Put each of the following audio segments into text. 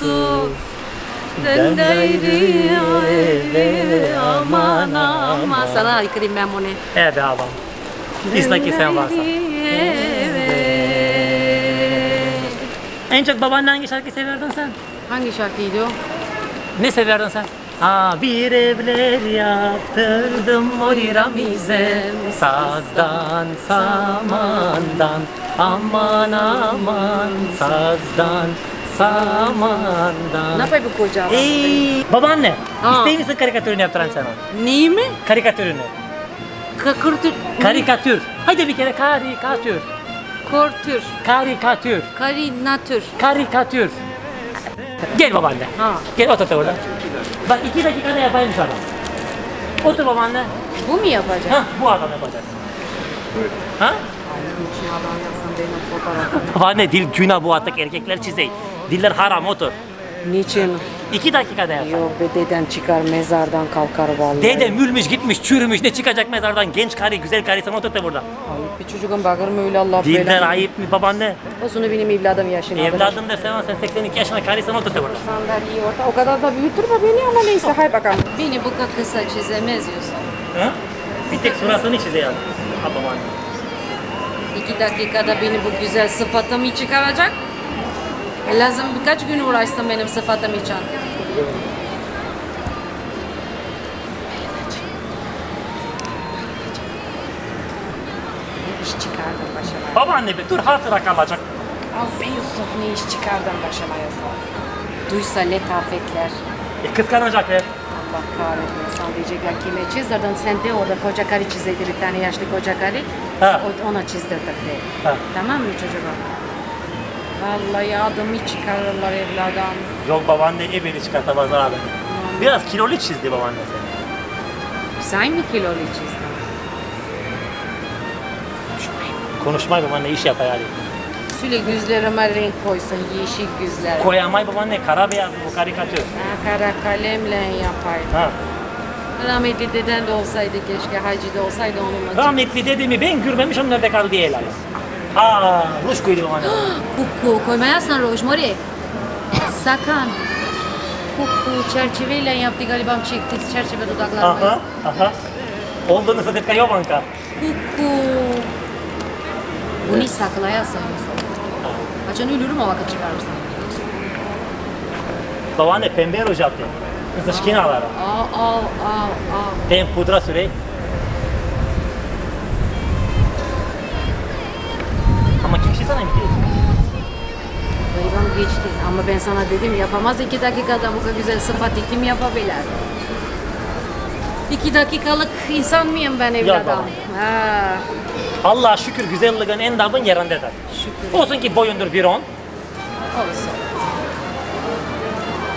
Yusuf Döndeyri ayrı aman aman Sana haykırayım ben bunu Evet ablam. İstaki sen varsa. En çok babaannen hangi şarkıyı severdin sen? Hangi şarkıydı o? Ne severdin sen? Aa, bir evler yaptırdım Oriramiz'e Sazdan samandan Aman aman sazdan samandan Ne yapayım bu koca adam? Ey, babaanne, Ha. ister misin karikatürünü yaptıran sana? Neyi mi? Karikatürünü. Kakırtır. Karikatür. Hadi bir kere karikatür. Kortür. Karikatür. Karinatür. Karikatür. Gel babaanne. Ha. Gel otur orada. Bak iki dakikada yapayım sana. Otur babaanne. Bu mu yapacak? Ha, bu adam yapacak. Ha? Babaanne dil günah bu artık erkekler çizey. Diller haram otur. Niçin? İki dakikada yap. Yok be deden çıkar mezardan kalkar vallahi. Dede mülmüş gitmiş çürümüş ne çıkacak mezardan genç karı güzel karı sana otur da burada. Ayıp bir çocuğun bakır mı öyle Allah Diller belanı. ayıp mı babaanne? Olsun benim evladım yaşını alır. Evladım da sen sen 82 yaşında karı sana otur da burada. Sandalyeyi orta. O kadar da büyütürme beni ama neyse hay bakalım. Beni bu kadar kısa çizemez Yusuf. Ha? Bir tek suratını çizey abi. Ha babaanne. İki dakikada beni bu güzel sıfatımı çıkaracak. E, Lazım birkaç gün uğraşsın benim sıfatım için. Ne iş çıkardın başıma? Babaanne bir dur hatıra kalacak. Be Yusuf ne iş çıkardın başıma Yusuf? Duysa letafetler. E, kıskanacak hep. Allah kahretmesin diyecekler kime çizdin sen de orada koca karı çizdirdi bir tane yaşlı koca karı. Ha. O- Ona çizdirdik de. Ha. Tamam mı çocuğum? Vallahi adımı çıkarırlar evladım. Yok babaanne ebedi çıkartamaz abi. Biraz kilolu çizdi babaanne seni. Sen mi kilolu çizdin? Konuşmay babaanne iş yapar hadi. Süle gözlerime renk koysun yeşil gözler. Koyamay babaanne kara beyaz bu karikatür. Ha, kara kalemle yapaydı. Ha. Rahmetli deden de olsaydı keşke hacı da olsaydı onunla. Rahmetli dedemi ben görmemişim nerede kaldı diye helal. Aa, ruş koydu babaanne. Kuku koymayasın Rojmori. Sakın. Kuku çerçeveyle yaptı galiba çekti çerçeve dudaklarına. aha, aha. Olduğunu satetka yovanka. Kuku. Bunu saklayasın. Açan ölürüm o vakit çıkarırsan. Babaanne pembe ruj yaptı. Zışkinalara. Al al al al. Ben pudra Ama kişi sana mı değil? Gariban geçti ama ben sana dedim yapamaz iki dakikada bu kadar güzel sıfat kim yapabilir? İki dakikalık insan mıyım ben evladım? Ha, Allah'a şükür güzelliğin en dabın yerindedir. şükür Olsun ki boyundur bir on. olsun.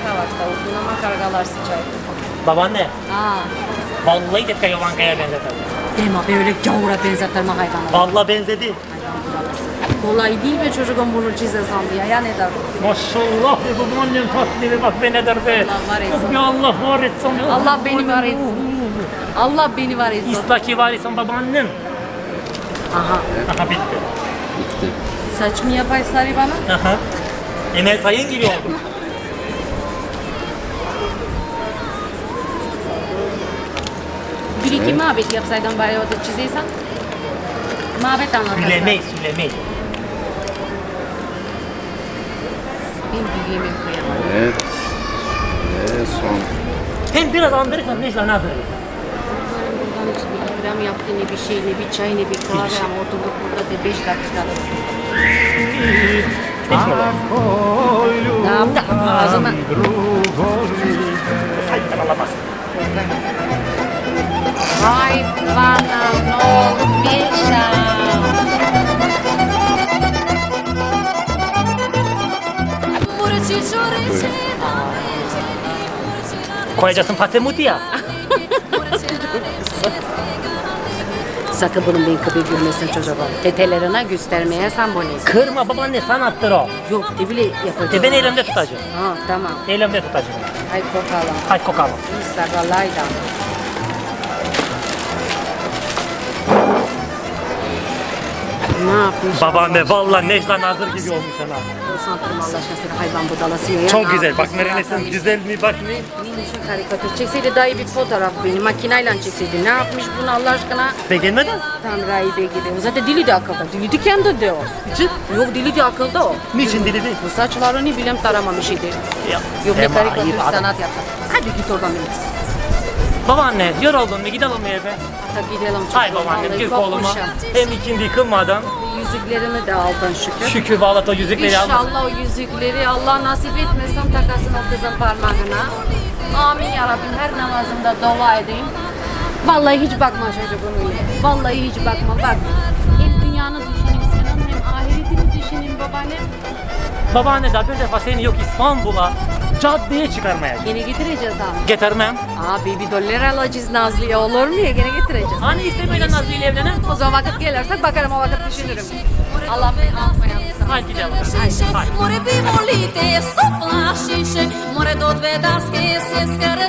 Kavakta uzun ama kargalar sıcak. Babaanne, Ha. vallahi tetka yovankaya benzetir. Deme böyle gavura benzetirme hayvanı. Vallahi benzedi. Kolay değil mi çocuğun bunu çizesem diye ya ne der? Maşallah be babaannem tatlı be bak be ne der be. Allah var etsin. Ya Allah var etsin. Allah beni var etsin. Allah beni var etsin. İstaki var etsin babaannem. Aha. Aha bitti. Saç mı yapay sarı bana? Aha. Emel Sayın gibi oldu. Bir iki mabet yapsaydın bari orada çizeysen. Mabet anlatasın. Sülemey, sülemey. Ben büyüğümü kıyamadım. Evet. Ve son. Hem biraz andırırsan Necla nazır. Buradan hiç bir ikram yaptı ne bir şey ne bir çay ne bir kahve ama oturduk burada da beş mi? Ne yaptı? Ağzıma. Hayır alamaz. Ay bana ne oldu bir Koyacaksın. Sakın bunun ben kıbı gülmesin çocuğum. Tetelerine göstermeye sen bunu. Kırma babaanne sanattır o. Yok de bile yapacağız. E ben elimde tutacağım. Ha tamam. Elimde tutacağım. Hay kokalım. Hadi kokalım. Bir sagalaydan. Ne yapmış? Babaanne vallahi Necla Nazır gibi olmuş ana. Sanırım Allah aşkına hayvan budalası ya. Çok Ne güzel. Bak yapıyorsun nerenesin güzel mi bak ne? O karikatür? Çekseydi daha iyi bir fotoğraf beni. Makineyle çekseydi. Ne yapmış bunu Allah aşkına? Beğenmedin? Tam rahibe gidiyor. Zaten dili de akılda. Dili de kendi de o. İçin. Yok dili de akılda o. Niçin dili değil? Bu saçlarını bilem taramamış idi. Ya. Yok Ema, karikatür adam. sanat yaptı. Hadi git oradan benim. Babaanne yoruldun mu gidelim mi eve? Hatta gidelim çocuğum. Hay babaannem Vallahi gir koluma. Hem ikindi kılmadan. Yüzüklerimi de aldın şükür. Şükür vallahi o yüzükleri aldım. İnşallah o yüzükleri Allah nasip etmesem takasın o kızın parmağına. Amin ya Rabbim her namazımda dua edeyim. Vallahi hiç bakma çocuğum öyle. Vallahi hiç bakma bak. Hem dünyanı düşüneyim senin hem ahiretini düşüneyim babaannem. Babaanne daha bir defa seni yok İstanbul'a caddeye çıkarmaya. Yine getireceğiz abi. Getirmem. Abi bir dolar alacağız Nazlı'ya olur mu ya? Gene getireceğiz. Hani istemeyle Nazlı ile evlenen? O zaman vakit gelirsek bakarım o vakit düşünürüm. Allah beni affayasın. Hadi gidelim. Hadi. More bimolite sopla šiše, more do dve daske se skara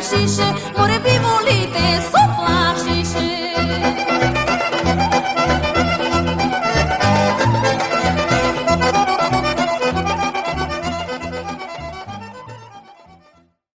more bimolite sopla